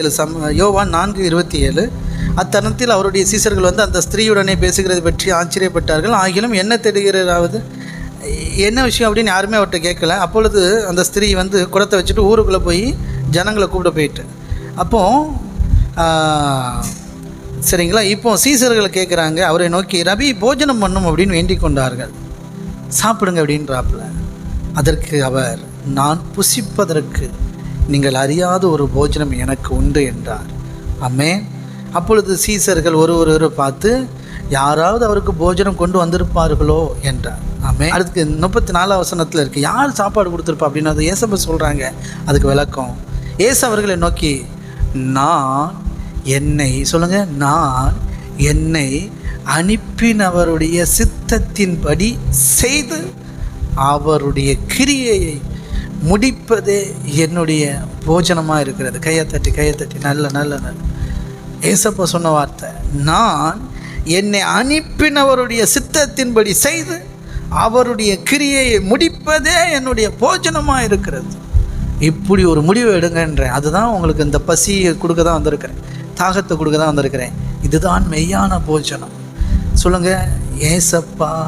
ஏழு சம் யோவான் நான்கு இருபத்தி ஏழு அத்தருணத்தில் அவருடைய சீசர்கள் வந்து அந்த ஸ்திரீயுடனே பேசுகிறது பற்றி ஆச்சரியப்பட்டார்கள். ஆகிலும் என்ன தெரிகிறதாவது? என்ன விஷயம் அப்படின்னு யாருமே அவர்கிட்ட கேட்கல. அப்பொழுது அந்த ஸ்திரீ வந்து குடத்தை வச்சுட்டு ஊருக்குள்ளே போய் ஜனங்களை கூப்பிட போயிட்டு. அப்போது சரிங்களா? இப்போ சீசர்களை கேட்குறாங்க அவரை நோக்கி ரவி போஜனம் பண்ணும் அப்படின்னு வேண்டிக் கொண்டார்கள். சாப்பிடுங்க அப்படின்றாப்புல. அதற்கு அவர் நான் புசிப்பதற்கு நீங்கள் அறியாத ஒரு போஜனம் எனக்கு உண்டு என்றார். அம்மே அப்பொழுது சீசர்கள் ஒரு ஒருவரை பார்த்து யாராவது அவருக்கு போஜனம் கொண்டு வந்திருப்பார்களோ? என்றார். ஆமே அதுக்கு முப்பத்தி நாலாம் வசனத்தில் இருக்குது யார் சாப்பாடு கொடுத்துருப்பா? அப்படின்னு அதை ஏசப்ப சொல்கிறாங்க அதுக்கு விளக்கம் ஏசு அவர்களை நோக்கி நான் என்னை சொல்லுங்கள் நான் என்னை அனுப்பினவருடைய சித்தத்தின்படி செய்து அவருடைய கிரியையை முடிப்பதே என்னுடைய போஜனமாக இருக்கிறது. கையை தட்டி கையை தட்டி நல்ல நல்ல நல்ல. ஏசப்பா சொன்ன வார்த்தை நான் என்னை அனுப்பினவருடைய சித்தத்தின்படி செய்து அவருடைய கிரியையை முடிப்பதே என்னுடைய போஜனமாக இருக்கிறது. இப்படி ஒரு முடிவு எடுங்கன்றேன். அதுதான் உங்களுக்கு இந்த பசியை கொடுக்க தான் வந்திருக்கிறேன். தாகத்தை கொடுக்க தான் வந்திருக்கிறேன். இதுதான் மெய்யான போஜனம். சொல்லுங்கள் ஏசப்பா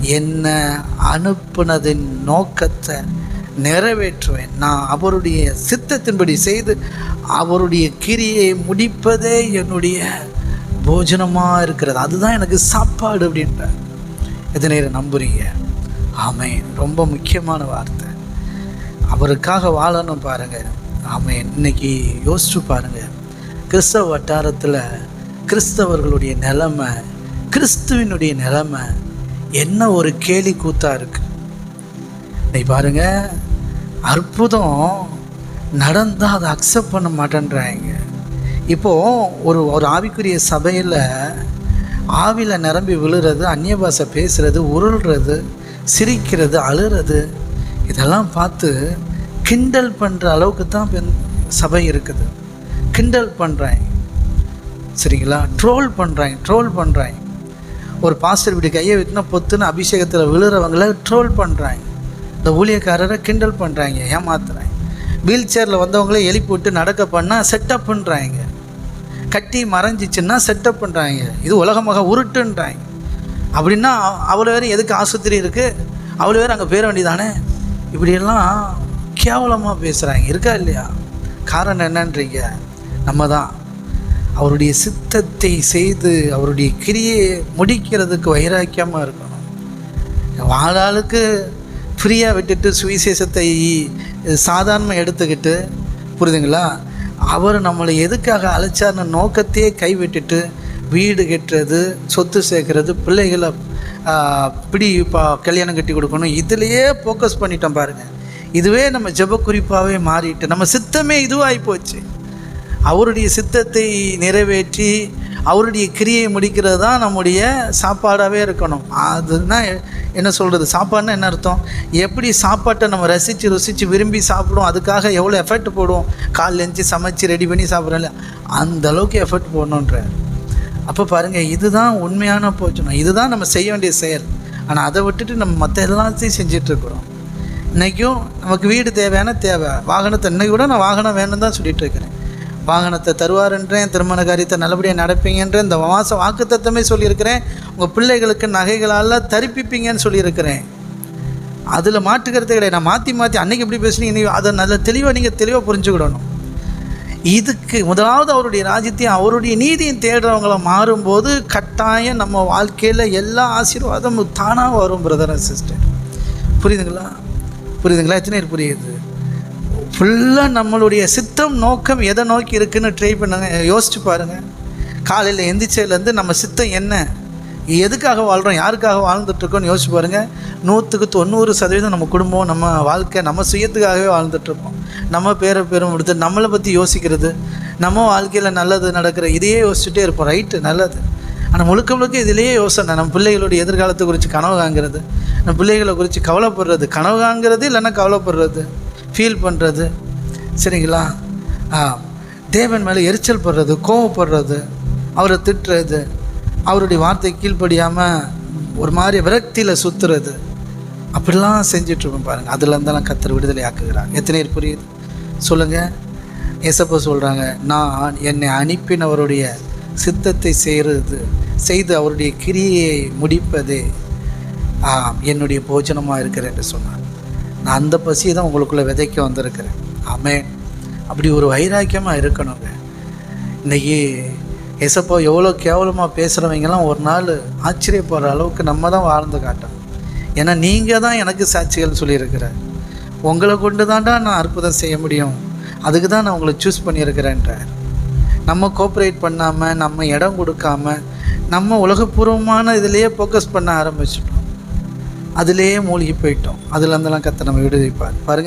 என்னை அனுப்புனதின் நோக்கத்தை நிறைவேற்றுவேன். நான் அவருடைய சித்தத்தின்படி செய்து அவருடைய கிரியை முடிப்பதே என்னுடைய போஜனமாக இருக்கிறது. அதுதான் எனக்கு சாப்பாடு அப்படின்ற. எது நேரம் நம்புறீங்க. ஆமேன். ரொம்ப முக்கியமான வார்த்தை. அவருக்காக வாழணும் பாருங்கள் ஆமென். இன்னைக்கு யோசிச்சு பாருங்கள் கிறிஸ்தவ வட்டாரத்தில் கிறிஸ்தவர்களுடைய நிலைமை கிறிஸ்துவினுடைய நிலைமை என்ன ஒரு கேலி கூத்தாக இருக்குது இன்னைக்கு பாருங்கள் அற்புதம் நடந்தால் அதை அக்செப்ட் பண்ண மாட்டேன்றாங்க. இப்போது ஒரு ஒரு ஆவிக்குரிய சபையில் ஆவியில் நிரம்பி விழுறது அந்நிய பாஷை பேசுகிறது உருள்றது சிரிக்கிறது அழுறது இதெல்லாம் பார்த்து கிண்டல் பண்ணுற அளவுக்கு தான் பெண் சபை இருக்குது. கிண்டல் பண்ணுறாங்க சரிங்களா? ட்ரோல் பண்ணுறாங்க ட்ரோல் பண்ணுறாங்க ஒரு பாஸ்டர் இப்படி கையை வைக்கினா பொத்துன்னு அபிஷேகத்தில் விழுறவங்கள ட்ரோல் பண்ணுறாங்க இந்த ஊழியக்காரரை கிண்டல் பண்ணுறாங்க ஏமாத்துறாங்க. வீல் சேரில் வந்தவங்களே எழுப்பி விட்டு நடக்க பண்ணால் செட்டப் பண்ணுறாங்க கட்டி மறைஞ்சிச்சுன்னா செட்டப் பண்ணுறாங்க இது உலகமாக உருட்டுன்றாங்க. அப்படின்னா அவ்வளோ வேறு எதுக்கு ஆஸ்பத்திரி இருக்குது அவ்வளோ வேறு அங்கே பேர வேண்டியதானே? இப்படியெல்லாம் கேவலமாக பேசுகிறாங்க இருக்கா இல்லையா? காரணம் என்னன்றீங்க? நம்ம தான் அவருடைய சித்தத்தை செய்து அவருடைய கிரியை முடிக்கிறதுக்கு வைராக்கியமாக இருக்கணும். வாழாளுக்கு ஃப்ரீயாக விட்டுட்டு சுவிசேஷத்தை சாதாரணமாக எடுத்துக்கிட்டு புரியுதுங்களா? அவர் நம்மளை எதுக்காக அழைச்சார்னு நோக்கத்தையே கைவிட்டுட்டு வீடு கட்டுறது சொத்து சேர்க்கறது பிள்ளைகளை பிடி பா கல்யாணம் கட்டி கொடுக்கணும் இதுலேயே ஃபோக்கஸ் பண்ணிட்டோம் பாருங்கள் இதுவே நம்ம ஜெப குறிப்பாகவே மாறிட்டு நம்ம சித்தமே இதுவாகி போச்சு அவருடைய சித்தத்தை நிறைவேற்றி அவருடைய கிரியை முடிக்கிறது தான் நம்முடைய சாப்பாடாகவே இருக்கணும். அதுனா என்ன சொல்கிறது சாப்பாடுனா என்ன அர்த்தம்? எப்படி சாப்பாட்டை நம்ம ரசித்து ருசித்து விரும்பி சாப்பிடுவோம் அதுக்காக எவ்வளோ எஃபர்ட் போடுவோம்? காலைல எழுந்துச்சி சமைச்சு ரெடி பண்ணி சாப்பிட்றோம்ல அந்த அளவுக்கு எஃபர்ட் போடணுன்ற அப்போ பாருங்கள் இதுதான் உண்மையான போச்சணும் இதுதான் நம்ம செய்ய வேண்டிய செயல். ஆனால் அதை விட்டுட்டு நம்ம மற்ற எல்லாத்தையும் செஞ்சிட்ருக்குறோம் இன்றைக்கும் நமக்கு வீடு தேவையான தேவை. வாகனத்தை இன்றைக்கி கூட நான் வாகனம் வேணும்னு தான் சொல்லிகிட்டு இருக்கிறேன். வாகனத்தை தருவாருன்றேன் திருமண காரியத்தை நல்லபடியாக நடப்பீங்கன்ற இந்த மாதம் வாக்குத்தத்தமே சொல்லியிருக்கிறேன். உங்கள் பிள்ளைகளுக்கு நகைகளால் தரிப்பிப்பீங்கன்னு சொல்லியிருக்கிறேன். அதில் மாற்றுக்கிறது கிடையாது. நான் மாற்றி மாற்றி அன்றைக்கி எப்படி பேசுனீங்க நீ அதை நல்ல தெளிவாக நீங்கள் தெளிவாக புரிஞ்சுக்கிடணும். இதுக்கு முதலாவது அவருடைய ராஜ்யத்தையும் அவருடைய நீதியும் தேடுறவங்கள மாறும்போது கட்டாயம் நம்ம வாழ்க்கையில் எல்லா ஆசீர்வாதமும் தானாக வரும் பிரதர் அண்ட் சிஸ்டர் புரியுதுங்களா? புரியுதுங்களா? எத்தனை பேர் புரியுது? ஃபுல்லாக நம்மளுடைய சித்தம் நோக்கம் எதை நோக்கி இருக்குன்னு ட்ரை பண்ணுங்க யோசிச்சு பாருங்கள் காலையில் எந்திரிச்சதுலேருந்து நம்ம சித்தம் என்ன? எதுக்காக வாழ்கிறோம் யாருக்காக வாழ்ந்துட்டுருக்கோம்னு யோசிச்சு பாருங்கள் நூற்றுக்கு தொண்ணூறு சதவீதம் நம்ம குடும்பம் நம்ம வாழ்க்கை நம்ம சுயத்துக்காகவே வாழ்ந்துட்டுருக்கோம். நம்ம பேரை பேரும் எடுத்து நம்மளை பற்றி யோசிக்கிறது நம்ம வாழ்க்கையில் நல்லது நடக்கிற இதையே யோசிச்சுட்டே இருப்போம். ரைட்டு நல்லது. ஆனால் முழுக்க முழுக்க இதிலேயே யோசனை நம்ம பிள்ளைகளுடைய எதிர்காலத்தை குறித்து கனவு காங்கிறது நம்ம பிள்ளைகளை குறித்து கவலைப்படுறது. கனவு காங்கிறது இல்லைன்னா கவலைப்படுறது. ஃபீல் பண்ணுறது சரிங்களா? தேவன் மேலே எரிச்சல் படுறது கோவப்படுறது அவரை திட்டுறது அவருடைய வார்த்தை கீழ்ப்படியாமல் ஒரு மாதிரி விரக்தியில் சுற்றுறது அப்படிலாம் செஞ்சிட்ருக்கோம் பாருங்கள் அதில் இருந்தாலும் கத்தர் விடுதலை ஆக்குகிறார். எத்தனை பேர் புரியுது? சொல்லுங்கள் எசப்ப சொல்கிறாங்க நான் என்னை அனுப்பினவருடைய சித்தத்தை செய்கிறது செய்து அவருடைய கிரியையை முடிப்பதே என்னுடைய போஜனமாக இருக்கிறேன் என்று சொன்னார். நான் அந்த பசியை தான் உங்களுக்குள்ளே விதைக்க வந்திருக்கிறேன். ஆமென். அப்படி ஒரு வைராக்கியமாக இருக்கணுங்க. இன்றைக்கி எசப்போ எவ்வளோ கேவலமாக பேசுகிறவங்கெல்லாம் ஒரு நாள் ஆச்சரியப்படுற அளவுக்கு நம்ம தான் வாழ்ந்து காட்டணும். ஏன்னா நீங்கள் தான் எனக்கு சாட்சிகள் சொல்லியிருக்கிற. உங்களை கொண்டு தான்டா நான் அற்புதம் செய்ய முடியும். அதுக்கு தான் நான் உங்களை சூஸ் பண்ணியிருக்கிறேன்றார். நம்ம கோஆப்ரேட் பண்ணாமல் நம்ம இடம் கொடுக்காம நம்ம உலகப்பூர்வமான இதிலேயே ஃபோக்கஸ் பண்ண ஆரம்பிச்சிட்டோம். அதிலேயே மூழ்கி போயிட்டோம். அதுலேருந்துலாம் கற்று நம்ம விடுவிப்பார் பாருங்க